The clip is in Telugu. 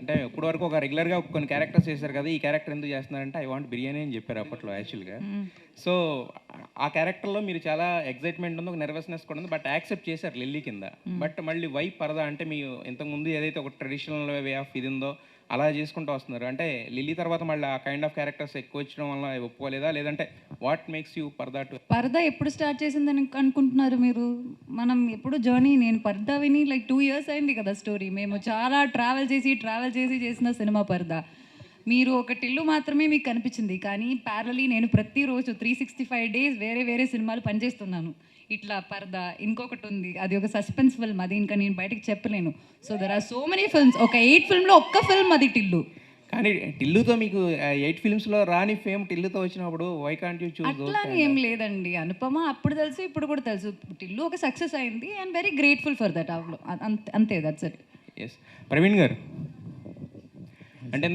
అంటే ఇప్పుడు వరకు ఒక రెగ్యులర్గా కొన్ని క్యారెక్టర్స్ చేశారు కదా ఈ క్యారెక్టర్ ఎందుకు చేస్తున్నారంటే ఐ వాంట్ బిర్యానీ అని చెప్పారు అప్పట్లో యాక్చువల్గా సో ఆ క్యారెక్టర్లో మీరు చాలా ఎగ్జైట్మెంట్ ఉంది ఒక నెర్వస్నెస్ కూడా ఉంది బట్ యాక్సెప్ట్ చేశారు లిల్లీ కింద. బట్ మళ్ళీ వై పరదా అంటే మీ ఇంతకుముందు ఏదైతే ఒక ట్రెడిషనల్ వే ఆఫ్ ఇది ఉందో అలా చేసుకుంటూ వస్తున్నారు. అంటే లిల్లీ తర్వాత మళ్ళీ ఆ కైండ్ ఆఫ్ క్యారెక్టర్స్ ఎక్కువ వచ్చడం వల్ల ఒప్పుకోలేదా? లేదంటే what makes you purdah too? పర్దా ఎప్పుడు స్టార్ట్ చేసిందని అనుకుంటున్నారు మీరు? మనం ఎప్పుడు జర్నీ నేను పర్దా విని లైక్ టూ ఇయర్స్ అయింది కదా స్టోరీ మేము చాలా ట్రావెల్ చేసి ట్రావెల్ చేసి చేసిన సినిమా పర్దా. మీరు ఒక టిల్లు మాత్రమే మీకు కనిపించింది. కానీ ప్యారలీ నేను ప్రతిరోజు త్రీ సిక్స్టీ ఫైవ్ డేస్ వేరే వేరే సినిమాలు పనిచేస్తున్నాను. ఇట్లా పరదా ఇంకొకటి ఉంది. అది ఒక సస్పెన్స్ ఫిల్మ్ అది ఇంకా నేను బయటకు చెప్పలేను. So there are so many films ఒక ఎయిట్ ఫిల్మ్లో ఒక్క ఫిల్మ్ అది టిల్లు. కానీ టిల్లుతో మీకు ఎయిట్ ఫిల్మ్స్లో రాని ఫేమ్ టిల్లుతో వచ్చినప్పుడు వై కాంట్ యూ చూస్ అట్లా అని ఏం లేదండి. అనుపమ అప్పుడు తెలుసు ఇప్పుడు కూడా తెలుసు. టిల్లు ఒక సక్సెస్ అయింది. And very grateful for that అంతే దట్స్ ఇట్ ఎస్ ప్రవీణ్ గారు అంటే